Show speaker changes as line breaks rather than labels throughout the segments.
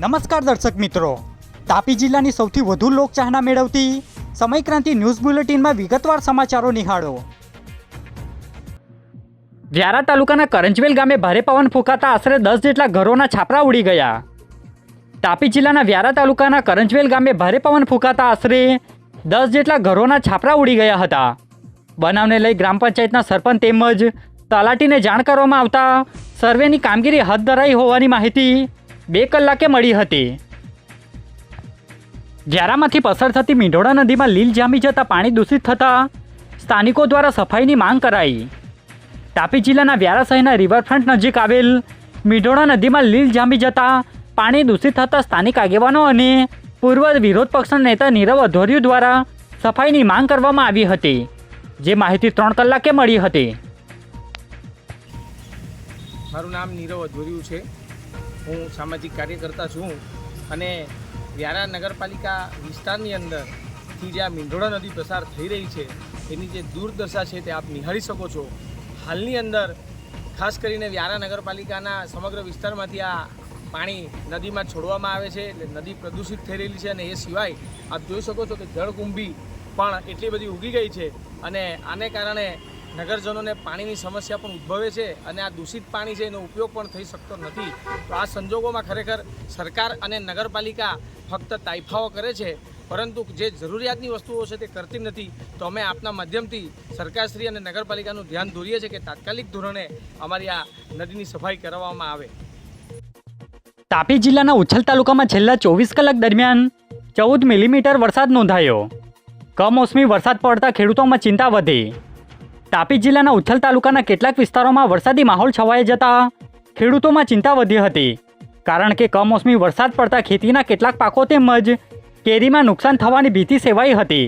નમસ્કાર દર્શક મિત્રો. તાપી જિલ્લાની સૌથી વધુ લોકચાહના મેળવતી સમયક્રાંતિ ન્યૂઝ બુલેટિનમાં વિગતવાર સમાચારો નિહાળો. વ્યારા તાલુકાના કરંજવેલ ગામે ભારે પવન ફૂંકાતા આશરે દસ જેટલા ઘરોના છાપરા ઉડી ગયા. તાપી જિલ્લાના વ્યારા તાલુકાના કરંજવેલ ગામે ભારે પવન ફૂંકાતા આશરે દસ જેટલા ઘરોના છાપરા ઉડી ગયા હતા. બનાવને લઈ ગ્રામ પંચાયતના સરપંચ તેમજ તલાટીને જાણ કરવામાં આવતા સર્વેની કામગીરી હાથ ધરાઈ હોવાની માહિતી બે કલાકે મળી હતી. જ્યારામાંથી પસાર થતી મીંઢોળા નદીમાં લીલ જામી જતા પાણી દૂષિત થતાં સ્થાનિકો દ્વારા સફાઈની માંગ કરાઈ. તાપી જિલ્લાના વ્યારા શહેરના રિવરફ્રન્ટ નજીક આવેલ મીંઢોળા નદીમાં લીલ જામી જતા પાણી દૂષિત થતાં સ્થાનિક આગેવાનો અને પૂર્વ વિરોધ પક્ષના નેતા નીરવ અધોરિયું દ્વારા સફાઈની માંગ કરવામાં આવી હતી, જે માહિતી ત્રણ કલાકે મળી હતી.
મારું નામ નીરવ અધોરિયું છે. હું સામાજિક કાર્યકર્તા છું અને વ્યારા નગરપાલિકા વિસ્તારની અંદરથી જે આ મીંઢોળા નદી પસાર થઈ રહી છે, એની જે દુર્દશા છે તે આપ નિહાળી શકો છો. હાલની અંદર ખાસ કરીને વ્યારા નગરપાલિકાના સમગ્ર વિસ્તારમાંથી આ પાણી નદીમાં છોડવામાં આવે છે, એટલે નદી પ્રદૂષિત થઈ રહેલી છે અને એ સિવાય આપ જોઈ શકો છો કે જળકુંભી પણ એટલી બધી ઉગી ગઈ છે અને આને કારણે નગરજનોને પાણીની સમસ્યા પણ ઉદ્ભવે છે અને આ દૂષિત પાણી છે એનો ઉપયોગ પણ થઈ શકતો નથી. તો આ સંજોગોમાં ખરેખર સરકાર અને નગરપાલિકા ફક્ત તાઇફાઓ કરે છે, પરંતુ જે જરૂરિયાતની વસ્તુઓ છે તે કરતી નથી. તો અમે આપના માધ્યમથી સરકારશ્રી અને નગરપાલિકાનું ધ્યાન દોરીએ છીએ કે તાત્કાલિક ધોરણે અમારી આ નદીની સફાઈ કરવામાં આવે.
તાપી જિલ્લાના ઉછલ તાલુકામાં છેલ્લા ચોવીસ કલાક દરમિયાન ચૌદ મિલીમીટર વરસાદ નોંધાયો. કમોસમી વરસાદ પડતા ખેડૂતોમાં ચિંતા વધી. તાપી જિલ્લાના ઉછલ તાલુકાના કેટલાક વિસ્તારોમાં વરસાદી માહોલ છવાઈ જતા ખેડૂતોમાં ચિંતા વધી હતી. કારણ કે કમોસમી વરસાદ પડતા ખેતીના કેટલાક પાકો તેમજ કેરીમાં નુકસાન થવાની ભીતિ સેવાઈ હતી.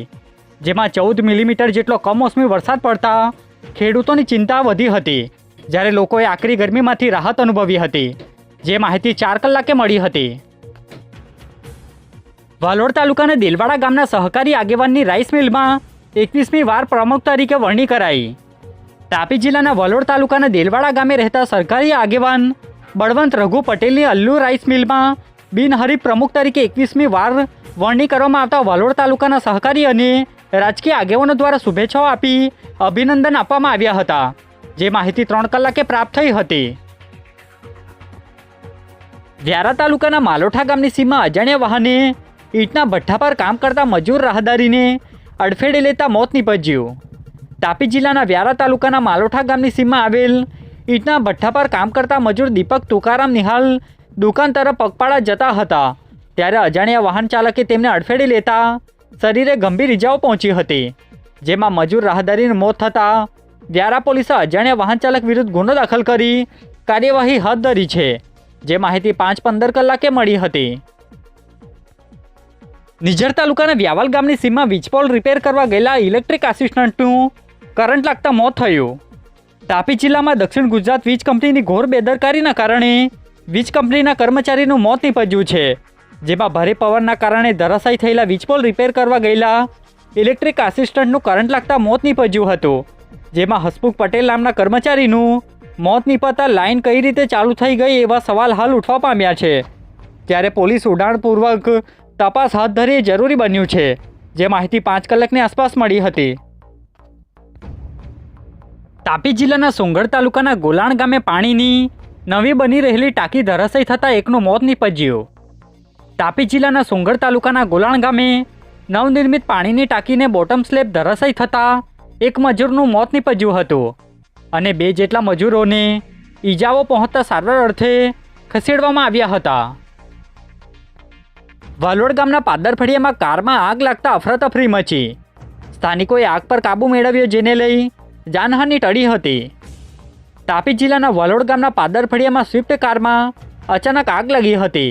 જેમાં ચૌદ મિલીમીટર જેટલો કમોસમી વરસાદ પડતા ખેડૂતોની ચિંતા વધી હતી. જ્યારે લોકોએ આકરી ગરમીમાંથી રાહત અનુભવી હતી. જે માહિતી ચાર કલાકે મળી હતી. વાલોડ તાલુકાના દેલવાડા ગામના સહકારી આગેવાનની રાઈસ મિલમાં એકવીસમી વાર પ્રમુખ તરીકે વરણી કરાઈ. તાપી જિલ્લાના વલોડ તાલુકાના દેલવાડા ગામે રહેતા સરકારી આગેવાન બળવંત રઘુ પટેલની અલ્લુ રાઈસ મિલમાં બિનહરીફ પ્રમુખ તરીકે એકવીસમી વાર વરણી કરવામાં આવતા વલોડ તાલુકાના સહકારી અને રાજકીય આગેવાનો દ્વારા શુભેચ્છાઓ આપી અભિનંદન આપવામાં આવ્યા હતા. જે માહિતી ત્રણ કલાકે પ્રાપ્ત થઈ હતી. વ્યારા તાલુકાના માલોઠા ગામની સીમમાં અજાણ્યા વાહને ઈંટના ભઠ્ઠા પર કામ કરતા મજૂર રાહદારીને અડફેડે લેતા મોત નીપજ્યું. તાપી જિલ્લાના વ્યારા તાલુકાના માલોઠા ગામની સીમમાં આવેલ ઈંટના ભઠ્ઠા પર કામ કરતા મજૂર દીપક તુકારામ નિહાલ દુકાન તરફ પગપાળા જતા હતા. ત્યારે અજાણ્યા વાહન ચાલકે તેમને અડફેડી લેતા શરીરે ગંભીર ઇજાઓ પહોંચી હતી. જેમાં મજૂર રાહદારીનું મોત થતાં વ્યારા પોલીસે અજાણ્યા વાહન ચાલક વિરુદ્ધ ગુનો દાખલ કરી કાર્યવાહી હાથ ધરી છે. જે માહિતી પાંચ પંદર કલાકે મળી હતી. નિઝર તાલુકાના વ્યાવાલ ગામની સીમમાં વીજપોલ રિપેર કરવા ગયેલા ઇલેક્ટ્રિક આસિસ્ટન્ટનું કરંટ લાગતા મોત થયું. તાપી જિલ્લામાં દક્ષિણ ગુજરાત વીજ કંપનીની ઘોર બેદરકારીના કારણે વીજ કંપનીના કર્મચારીનું મોત નીપજ્યું છે. જેમાં ભારે પવનના કારણે ધરાશાયી થયેલા વીજપોલ રિપેર કરવા ગયેલા ઇલેક્ટ્રિક આસિસ્ટન્ટનું કરંટ લાગતા મોત નીપજ્યું હતું. જેમાં હસમુખ પટેલ નામના કર્મચારીનું મોત નીપજતા લાઇન કઈ રીતે ચાલુ થઈ ગઈ એવા સવાલ હાલ ઉઠવા પામ્યા છે. ત્યારે પોલીસ ઉડાણપૂર્વક તપાસ હાથ ધરી જરૂરી બન્યું છે. જે માહિતી પાંચ કલાકની આસપાસ મળી હતી. તાપી જિલ્લાના સોંગઢ તાલુકાના ગોલાણ ગામે પાણીની નવી બની રહેલી ટાંકી ધરાશય થતાં એકનું મોત નીપજ્યું. તાપી જિલ્લાના સોંગઢ તાલુકાના ગોલાણ ગામે નવનિર્મિત પાણીની ટાંકીને બોટમ સ્લેબ ધરાશય થતાં એક મજૂરનું મોત નીપજ્યું હતું અને બે જેટલા મજૂરોને ઈજાઓ પહોંચતા સારવાર અર્થે ખસેડવામાં આવ્યા હતા. વાલોડ ગામના પાદરફળિયામાં કારમાં આગ લાગતા અફરાતફરી મચી. સ્થાનિકોએ આગ પર કાબૂ મેળવ્યો જેને લઈ જાનહાનિ ટળી હતી. તાપી જિલ્લાના વલોડ ગામના પાદર ફળિયામાં સ્વિફ્ટ કારમાં અચાનક આગ લાગી હતી.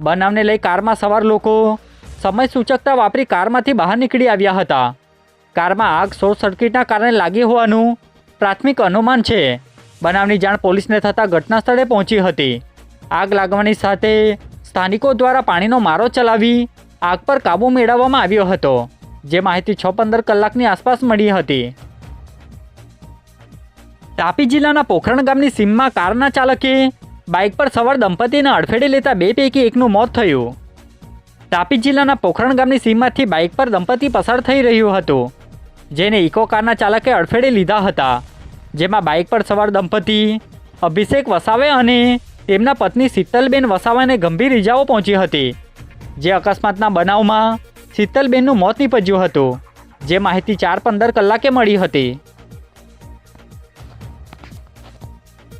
બનાવને લઈ કારમાં સવાર લોકો સમય સૂચકતા વાપરી કારમાંથી બહાર નીકળી આવ્યા હતા. કારમાં આગ શોર્ટ સર્કિટના કારણે લાગી હોવાનું પ્રાથમિક અનુમાન છે. બનાવની જાણ પોલીસને થતાં ઘટના સ્થળે પહોંચી હતી. આગ લાગવાની સાથે સ્થાનિકો દ્વારા પાણીનો મારો ચલાવી આગ પર કાબૂ મેળવવામાં આવ્યો હતો, જે માહિતી છ પંદર કલાકની આસપાસ મળી હતી. તાપી જિલ્લાના પોખરણ ગામની સીમમાં કારના ચાલકે બાઇક પર સવાર દંપતીને અડફેટે લેતા બે પૈકી એકનું મોત થયું. તાપી જિલ્લાના પોખરણ ગામની સીમમાંથી બાઇક પર દંપતી પસાર થઈ રહ્યું હતું, જેને ઇકો કારના ચાલકે અડફેટે લીધા હતા, જેમાં બાઇક પર સવાર દંપતી અભિષેક વસાવે અને તેમના પત્ની શીતલબેન વસાવાને ગંભીર ઇજાઓ પહોંચી હતી, જે અકસ્માતના બનાવમાં શીતલબેનનું મોત નીપજ્યું હતું, જે માહિતી ચાર પંદર કલાકે મળી હતી.